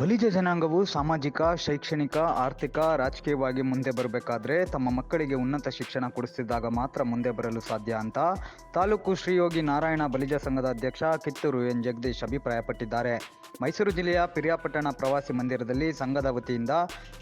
ಬಲಿಜ ಜನಾಂಗವು ಸಾಮಾಜಿಕ, ಶೈಕ್ಷಣಿಕ, ಆರ್ಥಿಕ, ರಾಜಕೀಯವಾಗಿ ಮುಂದೆ ಬರಬೇಕಾದ್ರೆ ತಮ್ಮ ಮಕ್ಕಳಿಗೆ ಉನ್ನತ ಶಿಕ್ಷಣ ಕೊಡಿಸಿದಾಗ ಮಾತ್ರ ಮುಂದೆ ಬರಲು ಸಾಧ್ಯ ಅಂತ ತಾಲೂಕು ಶ್ರೀಯೋಗಿ ನಾರಾಯಣ ಬಲಿಜ ಸಂಘದ ಅಧ್ಯಕ್ಷ ಕಿತ್ತೂರು ಎನ್. ಜಗದೀಶ್ ಅಭಿಪ್ರಾಯಪಟ್ಟಿದ್ದಾರೆ. ಮೈಸೂರು ಜಿಲ್ಲೆಯ ಪಿರಿಯಾಪಟ್ಟಣ ಪ್ರವಾಸಿ ಮಂದಿರದಲ್ಲಿ ಸಂಘದ ವತಿಯಿಂದ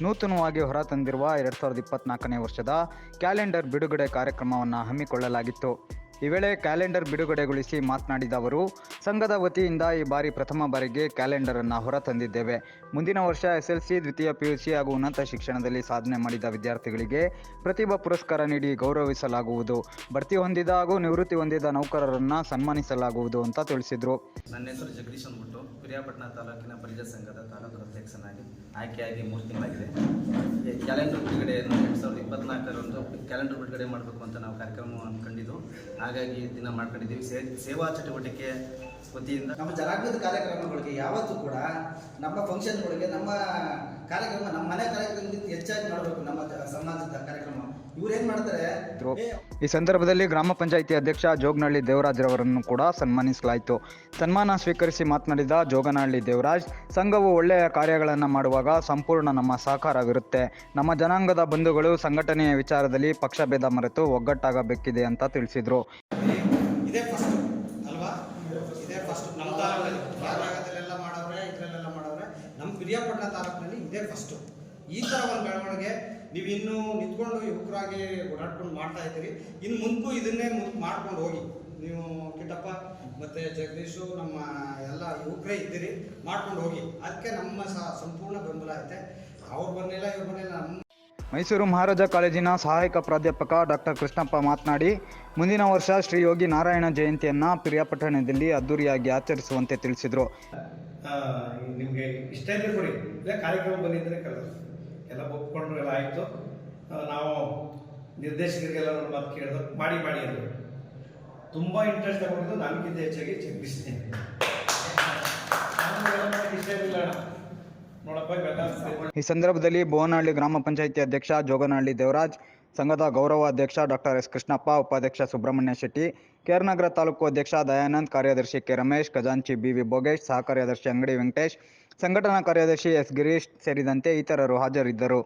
ನೂತನವಾಗಿ ಹೊರತಂದಿರುವ ಎರಡು ಸಾವಿರದ ಇಪ್ಪತ್ನಾಲ್ಕನೇ ವರ್ಷದ ಕ್ಯಾಲೆಂಡರ್ ಬಿಡುಗಡೆ ಕಾರ್ಯಕ್ರಮವನ್ನು ಹಮ್ಮಿಕೊಳ್ಳಲಾಗಿತ್ತು. ಈ ವೇಳೆ ಕ್ಯಾಲೆಂಡರ್ ಬಿಡುಗಡೆಗೊಳಿಸಿ ಮಾತನಾಡಿದ ಅವರು, ಸಂಘದ ವತಿಯಿಂದ ಈ ಬಾರಿ ಪ್ರಥಮ ಬಾರಿಗೆ ಕ್ಯಾಲೆಂಡರ್ ಅನ್ನು ಹೊರತಂದಿದ್ದೇವೆ ಮುಂದಿನ ವರ್ಷ ಎಸ್ಎಲ್ಸಿ, ದ್ವಿತೀಯ ಪಿಯುಸಿ ಹಾಗೂ ಉನ್ನತ ಶಿಕ್ಷಣದಲ್ಲಿ ಸಾಧನೆ ಮಾಡಿದ ವಿದ್ಯಾರ್ಥಿಗಳಿಗೆ ಪ್ರತಿಭಾ ಪುರಸ್ಕಾರ ನೀಡಿ ಗೌರವಿಸಲಾಗುವುದು. ಬಡ್ತಿ ಹೊಂದಿದ ಹಾಗೂ ನಿವೃತ್ತಿ ಹೊಂದಿದ ನೌಕರರನ್ನು ಸನ್ಮಾನಿಸಲಾಗುವುದು ಅಂತ ತಿಳಿಸಿದರು. ನನ್ನ ಹೆಸರು ಜಗದೀಶ್ ಅಂದ್ಬಿಟ್ಟು ಪಿರಿಯಾಪಟ್ಟಣ ತಾಲೂಕಿನ ಬಲಿಜ ಸಂಘದ ತಾಲೂಕು ಅಧ್ಯಕ್ಷನಾಗಿ ಆಯ್ಕೆಯಾಗಿ ಮೂರು ತಿಂಗಳಾಗಿದೆ. ಕ್ಯಾಲೆಂಡರ್ ಬಿಡುಗಡೆ ಎರಡು ಸಾವಿರದ ಇಪ್ಪತ್ನಾಲ್ಕರಂದು ಕ್ಯಾಲೆಂಡರ್ ಬಿಡುಗಡೆ ಮಾಡಬೇಕು ಅಂತ ನಾವು ಕಾರ್ಯಕ್ರಮ ಅಂದ್ಕೊಂಡಿದ್ದು ಹಾಗಾಗಿ ದಿನ ಮಾಡ್ಕೊಂಡಿದ್ದೀವಿ. ಸೇ, ಸೇವಾ ಚಟುವಟಿಕೆ ವತಿಯಿಂದ ನಮ್ಮ ಜನಾಂಗದ ಕಾರ್ಯಕ್ರಮಗಳಿಗೆ ಯಾವತ್ತೂ ಕೂಡ ನಮ್ಮ ಫಂಕ್ಷನ್ಗಳಿಗೆ ನಮ್ಮ ಕಾರ್ಯಕ್ರಮ ನಮ್ಮ ಮನೆ ಕಾರ್ಯಕ್ರಮದಿಂದ ಹೆಚ್ಚಾಗಿ ಮಾಡಬೇಕು ನಮ್ಮ ಸಮಾಜದ ಕಾರ್ಯಕ್ರಮ. ಈ ಸಂದರ್ಭದಲ್ಲಿ ಗ್ರಾಮ ಪಂಚಾಯಿತಿ ಅಧ್ಯಕ್ಷ ಜೋಗನಹಳ್ಳಿ ದೇವರಾಜ್ರವರನ್ನು ಕೂಡ ಸನ್ಮಾನಿಸಲಾಯಿತು. ಸನ್ಮಾನ ಸ್ವೀಕರಿಸಿ ಮಾತನಾಡಿದ ಜೋಗನಹಳ್ಳಿ ದೇವರಾಜ್ ಸಂಘವು ಒಳ್ಳೆಯ ಕಾರ್ಯಗಳನ್ನು ಮಾಡುವಾಗ ಸಂಪೂರ್ಣ ನಮ್ಮ ಸಹಕಾರವಿರುತ್ತೆ. ನಮ್ಮ ಜನಾಂಗದ ಬಂಧುಗಳು ಸಂಘಟನೆಯ ವಿಚಾರದಲ್ಲಿ ಪಕ್ಷಭೇದ ಮರೆತು ಒಗ್ಗಟ್ಟಾಗಬೇಕಿದೆ ಅಂತ ತಿಳಿಸಿದರು. ಈ ಥರ ಒಂದು ಬೆಳವಣಿಗೆ ನೀವು ಇನ್ನೂ ನಿಂತ್ಕೊಂಡು ಯುವಕರಾಗಿ ಓಡಾಡ್ಕೊಂಡು ಮಾಡ್ತಾ ಇದ್ದೀರಿ. ಇನ್ನು ಮುಂದಕ್ಕೂ ಇದನ್ನೇ ಮುಂದೆ ಮಾಡ್ಕೊಂಡು ಹೋಗಿ. ನೀವು ಕಿಟ್ಟಪ್ಪ ಮತ್ತು ಜಗದೀಶು ನಮ್ಮ ಎಲ್ಲ ಯುವಕರೇ ಇದ್ದೀರಿ. ಮಾಡ್ಕೊಂಡು ಹೋಗಿ. ಅದಕ್ಕೆ ನಮ್ಮ ಸಹ ಸಂಪೂರ್ಣ ಬೆಂಬಲ ಐತೆ. ಅವ್ರು ಬರಲಿಲ್ಲ ಇವ್ರು ಬರಲಿಲ್ಲ ನಮ್ಮ ಮೈಸೂರು ಮಹಾರಾಜ ಕಾಲೇಜಿನ ಸಹಾಯಕ ಪ್ರಾಧ್ಯಾಪಕ ಡಾಕ್ಟರ್ ಕೃಷ್ಣಪ್ಪ ಮಾತನಾಡಿ ಮುಂದಿನ ವರ್ಷ ಶ್ರೀ ಯೋಗಿ ನಾರಾಯಣ ಜಯಂತಿಯನ್ನು ಪಿರಿಯಾಪಟ್ಟಣದಲ್ಲಿ ಅದ್ದೂರಿಯಾಗಿ ಆಚರಿಸುವಂತೆ ತಿಳಿಸಿದರು. ನಿಮಗೆ ಇಷ್ಟ ಕಾರ್ಯಕ್ರಮ ಬಂದಿದ್ದರೆ ಕರೆದು. ಎಲ್ಲ ಒಪ್ಕೊಂಡ್ರು ಎಲ್ಲ ಆಯಿತು ನಾವು ನಿರ್ದೇಶಕರಿಗೆಲ್ಲ ನನ್ನ ಮಾತು ಕೇಳಿದ್ರು, ಮಾಡಿ ಮಾಡಿ ಅಂದರು. ತುಂಬ ಇಂಟ್ರೆಸ್ಟ್ ತಗೊಂಡಿದ್ದು ನನಗಿಂತ ಹೆಚ್ಚಾಗಿ ಚಿಂತಿಸ್ತೀನಿ ಈ ಸಂದರ್ಭದಲ್ಲಿ ಬೋವನಹಳ್ಳಿ ಗ್ರಾಮ ಪಂಚಾಯಿತಿ ಅಧ್ಯಕ್ಷ ಜೋಗನಹಳ್ಳಿ ದೇವರಾಜ್ ಸಂಘದ ಗೌರವ ಅಧ್ಯಕ್ಷ ಡಾಕ್ಟರ್ ಎಸ್ ಕೃಷ್ಣಪ್ಪ, ಉಪಾಧ್ಯಕ್ಷ ಸುಬ್ರಹ್ಮಣ್ಯ ಶೆಟ್ಟಿ ಕೇರ್ನಗರ ತಾಲೂಕು ಅಧ್ಯಕ್ಷ ದಯಾನಂದ್, ಕಾರ್ಯದರ್ಶಿ ಕೆ ರಮೇಶ್, ಖಜಾಂಚಿ ಬಿವಿ ಬೋಗೇಶ್ ಸಹ ಕಾರ್ಯದರ್ಶಿ ಅಂಗಡಿ ವೆಂಕಟೇಶ್, ಸಂಘಟನಾ ಕಾರ್ಯದರ್ಶಿ ಎಸ್ ಗಿರೀಶ್ ಸೇರಿದಂತೆ ಇತರರು ಹಾಜರಿದ್ದರು.